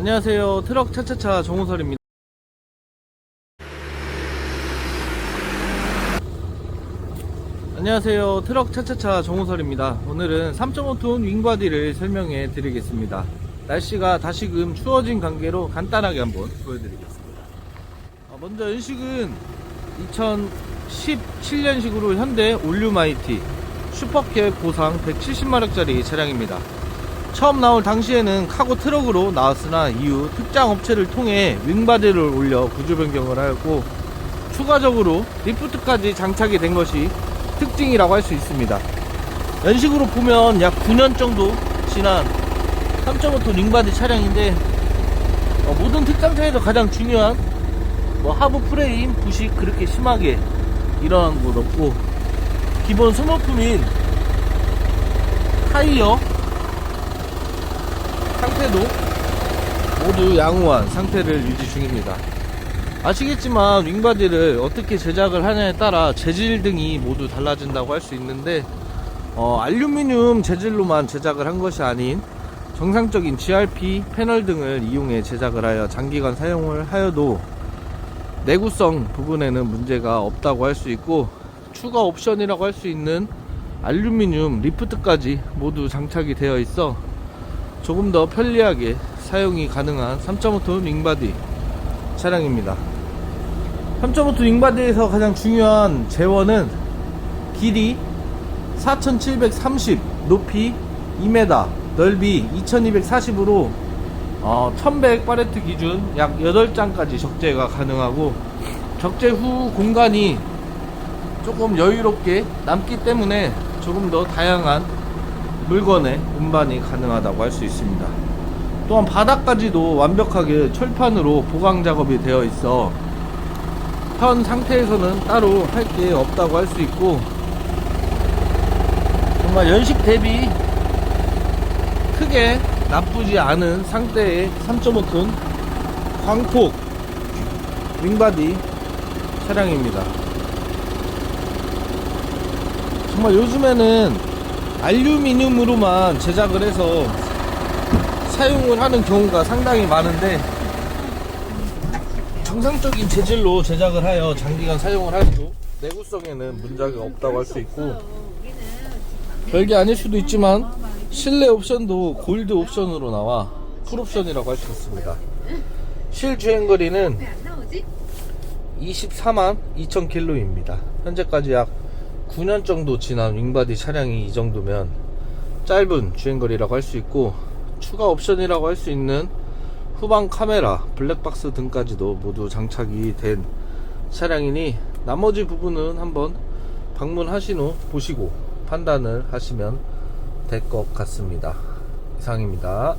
안녕하세요. 트럭 차차차 정우설입니다. 안녕하세요. 트럭 차차차 정우설입니다. 오늘은 3.5톤 윙바디를 설명해 드리겠습니다. 날씨가 다시금 추워진 관계로 간단하게 한번 보여드리겠습니다. 어, 먼저 연식은 2017년식으로 현대 올류마이티 슈퍼캡 고상 170마력짜리 차량입니다. 처음 나올 당시에는 카고 트럭으로 나왔으나 이후 특장 업체를 통해 윙바디를 올려 구조 변경을 하였고 추가적으로 리프트까지 장착이 된 것이 특징이라고 할 수 있습니다. 연식으로 보면 약 9년 정도 지난 3.5톤 윙바디 차량인데 어, 모든 특장차에서 가장 중요한 뭐 하부 프레임 부식 그렇게 심하게 일어난 것 없고 기본 소모품인 타이어 상태도 모두 양호한 상태를 유지 중입니다. 아시겠지만 윙바디를 어떻게 제작을 하냐에 따라 재질 등이 모두 달라진다고 할 수 있는데 어, 알루미늄 재질로만 제작을 한 것이 아닌 정상적인 GRP 패널 등을 이용해 제작을 하여 장기간 사용을 하여도 내구성 부분에는 문제가 없다고 할 수 있고 추가 옵션이라고 할 수 있는 알루미늄 리프트까지 모두 장착이 되어 있어 조금 더 편리하게 사용이 가능한 3.5톤 윙바디 차량입니다. 3.5톤 윙바디에서 가장 중요한 재원은 길이 4730, 높이 2m, 넓이 2240으로 어, 1100 파레트 기준 약 8장까지 적재가 가능하고 적재 후 공간이 조금 여유롭게 남기 때문에 조금 더 다양한 물건의 운반이 가능하다고 할 수 있습니다. 또한 바닥까지도 완벽하게 철판으로 보강 작업이 되어 있어 현 상태에서는 따로 할 게 없다고 할 수 있고 정말 연식 대비 크게 나쁘지 않은 상태의 3.5톤 광폭 윙바디 차량입니다. 정말 요즘에는 알루미늄으로만 제작을 해서 사용을 하는 경우가 상당히 많은데 정상적인 재질로 제작을 하여 장기간 사용을 해도 내구성에는 문제가 없다고 할 수 있고 별게 아닐 수도 있지만 실내 옵션도 골드 옵션으로 나와 풀옵션이라고 할 수 있습니다. 실 주행거리는 24만 2천 킬로입니다. 현재까지 약 9년 정도 지난 윙바디 차량이 이 정도면 짧은 주행거리라고 할 수 있고 추가 옵션이라고 할 수 있는 후방 카메라, 블랙박스 등까지도 모두 장착이 된 차량이니 나머지 부분은 한번 방문하신 후 보시고 판단을 하시면 될 것 같습니다. 이상입니다.